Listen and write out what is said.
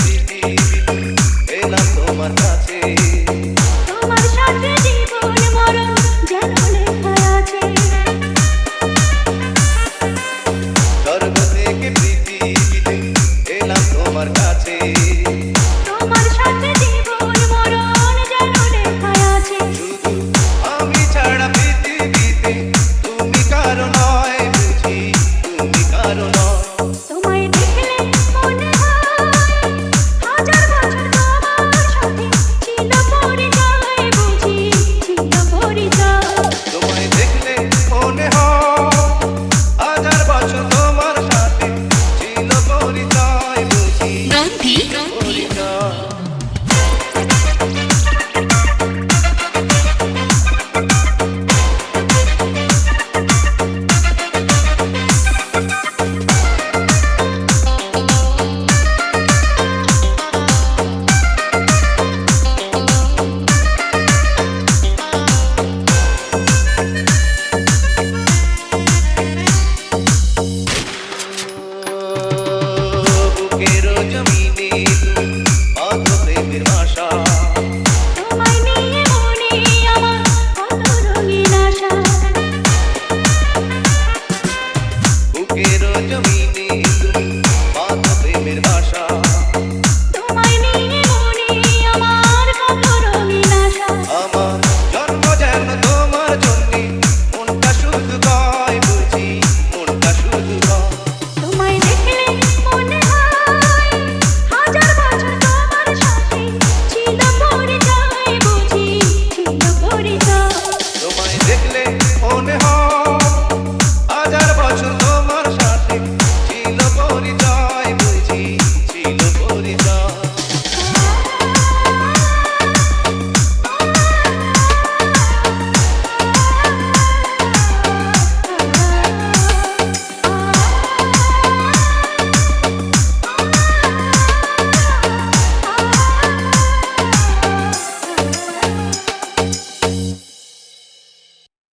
প্রীতি এলাম তোমার কাছে তোমার সাথে জীবন মরণ যেন লেখা আছে। স্বর্গ থেকে প্রীতি এলাম তোমার কাছে। Oli. రోజు మీ